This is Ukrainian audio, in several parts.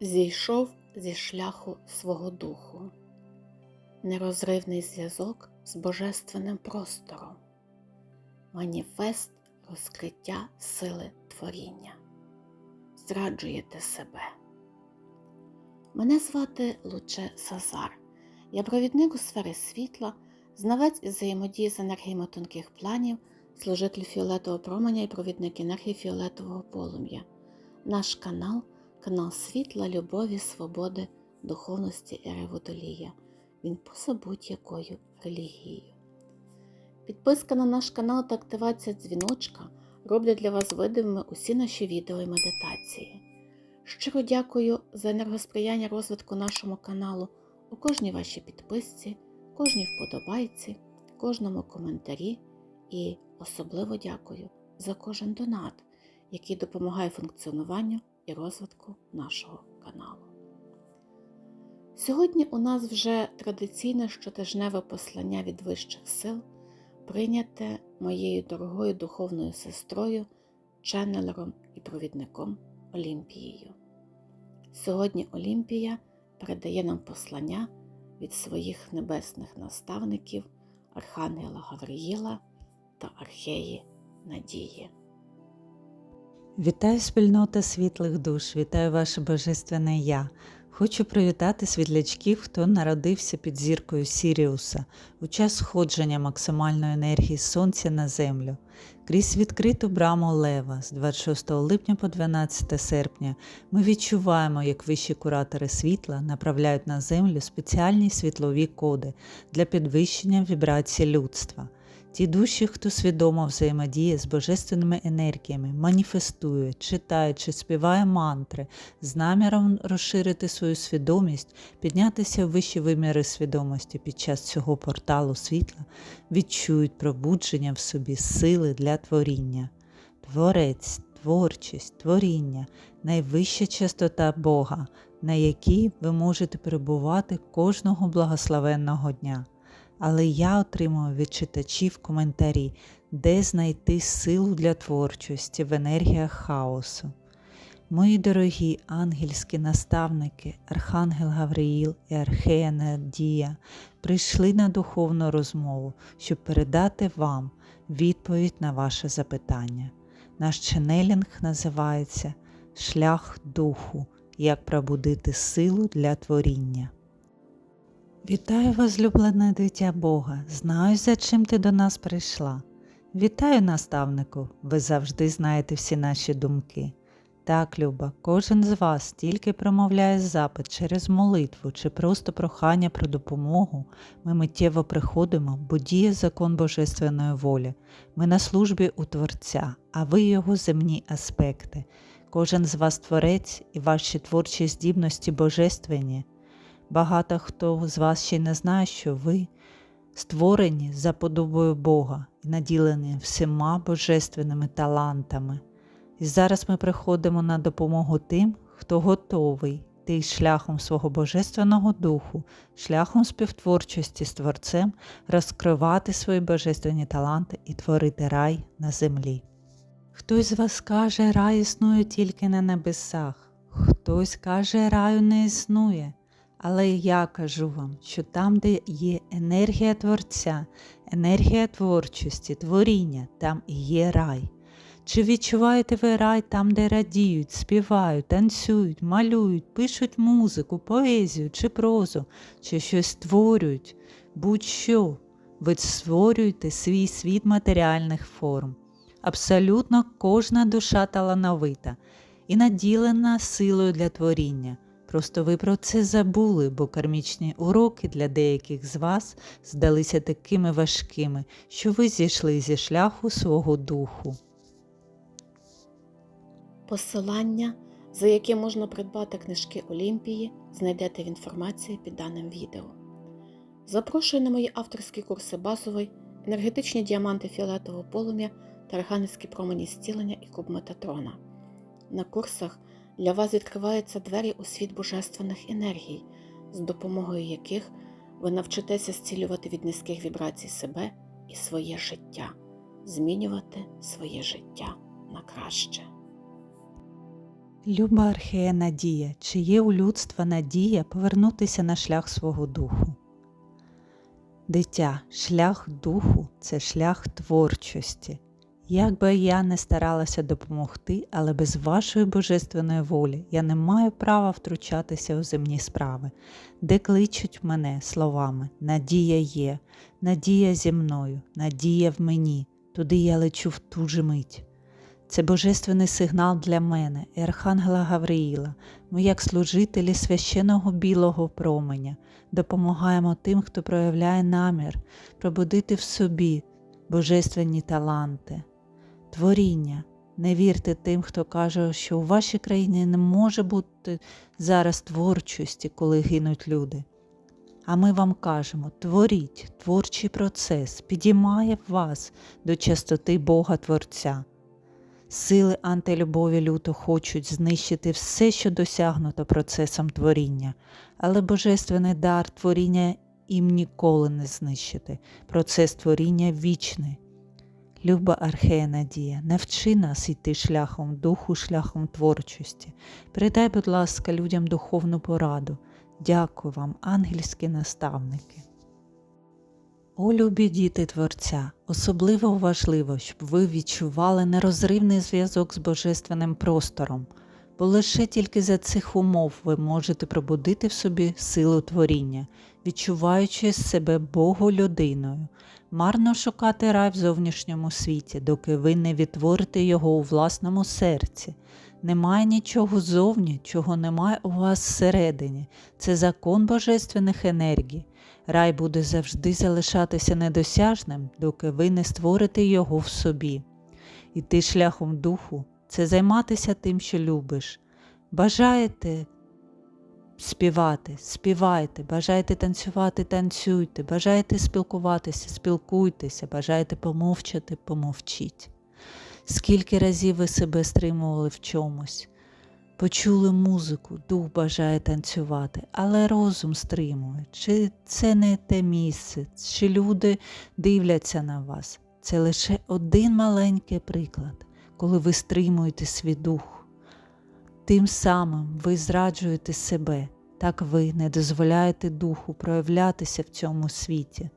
зійшов зі шляху свого духу, нерозривний зв'язок з божественним простором, маніфест розкриття сили творіння. Зраджуєте себе. Мене звати Луче Сазар. Я провідник у сфері світла, знавець із взаємодії з енергіями тонких планів, служитель фіолетового променя і провідник енергії фіолетового полум'я. Наш канал канал світла, любові, свободи, духовності і реводолія. Він поза будь-якою релігією. Підписка на наш канал та активація дзвіночка роблять для вас видимими усі наші відео і медитації. Щиро дякую за енергосприяння розвитку нашому каналу у кожній вашій підписці, кожній вподобайці, кожному коментарі і особливо дякую за кожен донат, який допомагає функціонуванню і розвитку нашого каналу. Сьогодні у нас вже традиційне щотижневе послання від вищих сил, прийняте моєю дорогою духовною сестрою, ченнелером і провідником Олімпією. Сьогодні Олімпія передає нам послання від своїх небесних наставників Архангела Гавриїла та Археї Надії. Вітаю спільнота світлих душ, вітаю ваше Божественне Я. Хочу привітати світлячків, хто народився під зіркою Сіріуса у час сходження максимальної енергії Сонця на Землю. Крізь відкриту браму Лева з 26 липня по 12 серпня ми відчуваємо, як вищі куратори світла направляють на Землю спеціальні світлові коди для підвищення вібрації людства. Ті душі, хто свідомо взаємодіє з божественними енергіями, маніфестує, читає чи співає мантри з наміром розширити свою свідомість, піднятися в вищі виміри свідомості під час цього порталу світла, відчують пробудження в собі сили для творіння. Творець, творчість, творіння найвища частота Бога, на якій ви можете перебувати кожного благословенного дня але я отримую від читачів коментарі, де знайти силу для творчості в енергіях хаосу. Мої дорогі ангельські наставники, Архангел Гавриїл і Архея Надія прийшли на духовну розмову, щоб передати вам відповідь на ваше запитання. Наш ченелінг називається Шлях Духу, як пробудити силу для творіння. Вітаю возлюблене дитя Бога. Знаю, за чим ти до нас прийшла. Вітаю, наставнику, ви завжди знаєте всі наші думки. Так, Люба, кожен з вас тільки промовляє запит через молитву чи просто прохання про допомогу. Ми миттєво приходимо, бо діє закон Божественної волі. Ми на службі у Творця, а ви його земні аспекти. Кожен з вас творець і ваші творчі здібності божественні. Багато хто з вас ще не знає, що ви створені за подобою Бога і наділені всіма божественними талантами. І зараз ми приходимо на допомогу тим, хто готовий йти шляхом свого Божественного Духу, шляхом співтворчості з Творцем, розкривати свої божественні таланти і творити рай на землі. Хтось з вас каже, рай існує тільки на небесах, хтось каже, раю не існує. Але я кажу вам, що там, де є енергія Творця, енергія творчості, творіння, там і є рай. Чи відчуваєте ви рай там, де радіють, співають, танцюють, малюють, пишуть музику, поезію чи прозу, чи щось створюють? Будь-що, ви створюєте свій світ матеріальних форм. Абсолютно кожна душа талановита і наділена силою для творіння. Просто ви про це забули, бо кармічні уроки для деяких з вас здалися такими важкими, що ви зійшли зі шляху свого духу. Посилання, за яке можна придбати книжки Олімпії, знайдете в інформації під даним відео. Запрошую на мої авторські курси базовий, енергетичні діаманти фіолетового полум'я та архангельські промені зцілення і куб Метатрона. На курсах для вас відкриваються двері у світ божественних енергій, з допомогою яких ви навчитеся зцілювати від низьких вібрацій себе і своє життя, змінювати своє життя на краще. Люба Архея Надія, чи є у людства надія повернутися на шлях свого духу? Дитя, шлях духу це шлях творчості. Як би я не старалася допомогти, але без вашої божественної волі я не маю права втручатися у земні справи, де кличуть мене словами Надія є, надія зі мною, надія в мені, туди я лечу в ту же мить. Це божественний сигнал для мене, і Архангела Гавриїла. Ми, як служителі священого білого променя, допомагаємо тим, хто проявляє намір пробудити в собі божественні таланти, творіння. Не вірте тим, хто каже, що у вашій країні не може бути зараз творчості, коли гинуть люди. А ми вам кажемо: творіть, творчий процес підіймає вас до частоти Бога Творця. Сили антилюбові люто хочуть знищити все, що досягнуто процесом творіння, але божественний дар творіння їм ніколи не знищити. Процес творіння вічний. Люба Архея Надія, навчи нас йти шляхом духу, шляхом творчості. Передай, будь ласка, людям духовну пораду. Дякую вам, ангельські наставники. О, любі діти Творця, особливо важливо, щоб ви відчували нерозривний зв'язок з Божественним простором, бо лише тільки за цих умов ви можете пробудити в собі силу творіння, відчуваючи себе Богу-людиною, марно шукати рай в зовнішньому світі, доки ви не відтворите його у власному серці. Немає нічого зовні, чого немає у вас всередині. Це закон божественних енергій. Рай буде завжди залишатися недосяжним, доки ви не створите його в собі. Іти шляхом духу це займатися тим, що любиш. Бажаєте співати, співайте, бажаєте танцювати, танцюйте, бажаєте спілкуватися, спілкуйтеся, бажаєте помовчати, помовчіть. Скільки разів ви себе стримували в чомусь, почули музику, дух бажає танцювати, але розум стримує, чи це не те місце, чи люди дивляться на вас. Це лише один маленький приклад, коли ви стримуєте свій дух. Тим самим ви зраджуєте себе, так ви не дозволяєте духу проявлятися в цьому світі.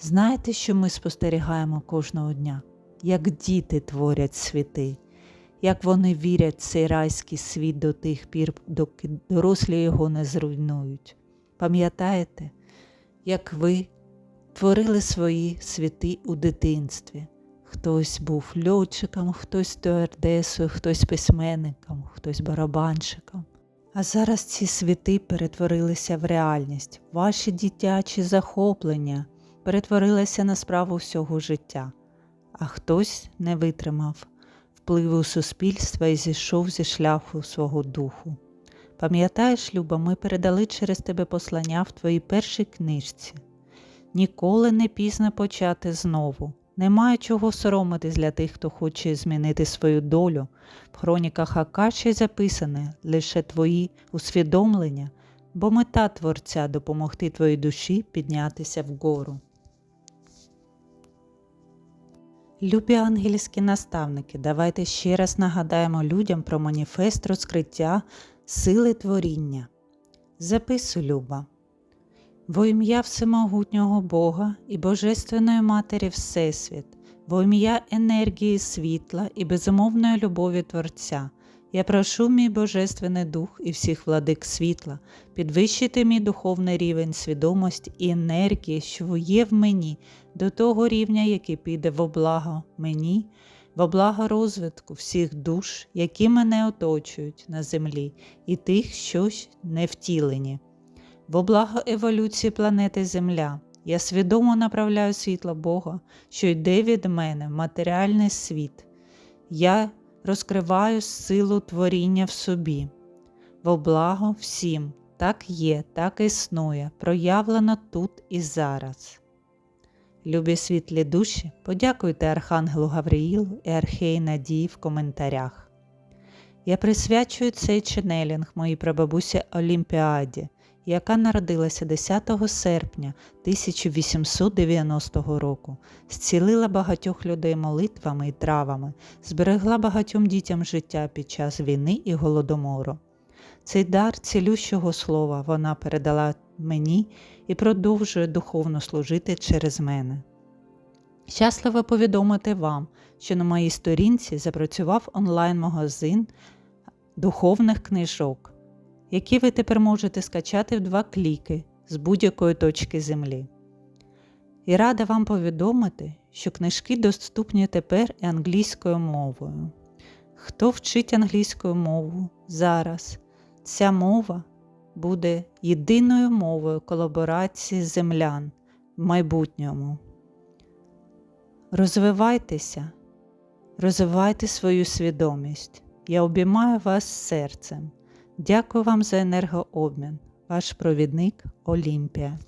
Знаєте, що ми спостерігаємо кожного дня? Як діти творять світи, як вони вірять в цей райський світ до тих пір, доки дорослі його не зруйнують. Пам'ятаєте, як ви творили свої світи у дитинстві? Хтось був льотчиком, хтось стюардесою, хтось письменником, хтось барабанщиком. А зараз ці світи перетворилися в реальність. Ваші дитячі захоплення перетворилися на справу всього життя, а хтось не витримав впливу суспільства і зійшов зі шляху свого духу. Пам'ятаєш, Люба, ми передали через тебе послання в твоїй першій книжці. Ніколи не пізно почати знову. Немає чого соромитись для тих, хто хоче змінити свою долю. В хроніках Акаші записане лише твої усвідомлення, бо мета Творця допомогти твоїй душі піднятися вгору. Любі ангельські наставники, давайте ще раз нагадаємо людям про маніфест розкриття сили творіння. Записуй, Люба. Во ім'я Всемогутнього Бога і Божественної Матері Всесвіт, во ім'я енергії світла і безумовної любові Творця, я прошу мій Божественний Дух і всіх владик світла підвищити мій духовний рівень свідомості і енергії, що є в мені, до того рівня, який піде во благо мені, во благо розвитку всіх душ, які мене оточують на землі, і тих, що не втілені. Во благо еволюції планети Земля я свідомо направляю світло Бога, що йде від мене в матеріальний світ. Я розкриваю силу творіння в собі. Во благо всім, так є, так існує, проявлено тут і зараз. Любі світлі душі, подякуйте Архангелу Гавриїлу і Археї Надії в коментарях. Я присвячую цей ченелінг моїй прабабусі Олімпіаді яка народилася 10 серпня 1890 року, зцілила багатьох людей молитвами і травами, зберегла багатьом дітям життя під час війни і голодомору. Цей дар цілющого слова вона передала мені і продовжує духовно служити через мене. Щасливо повідомити вам, що на моїй сторінці запрацював онлайн-магазин духовних книжок, які ви тепер можете скачати в два кліки з будь-якої точки землі. І рада вам повідомити, що книжки доступні тепер і англійською мовою. Хто вчить англійською мову зараз? Ця мова буде єдиною мовою колаборації землян в майбутньому. Розвивайтеся, розвивайте свою свідомість. Я обіймаю вас серцем. Дякую вам за енергообмін. Ваш провідник Олімпія.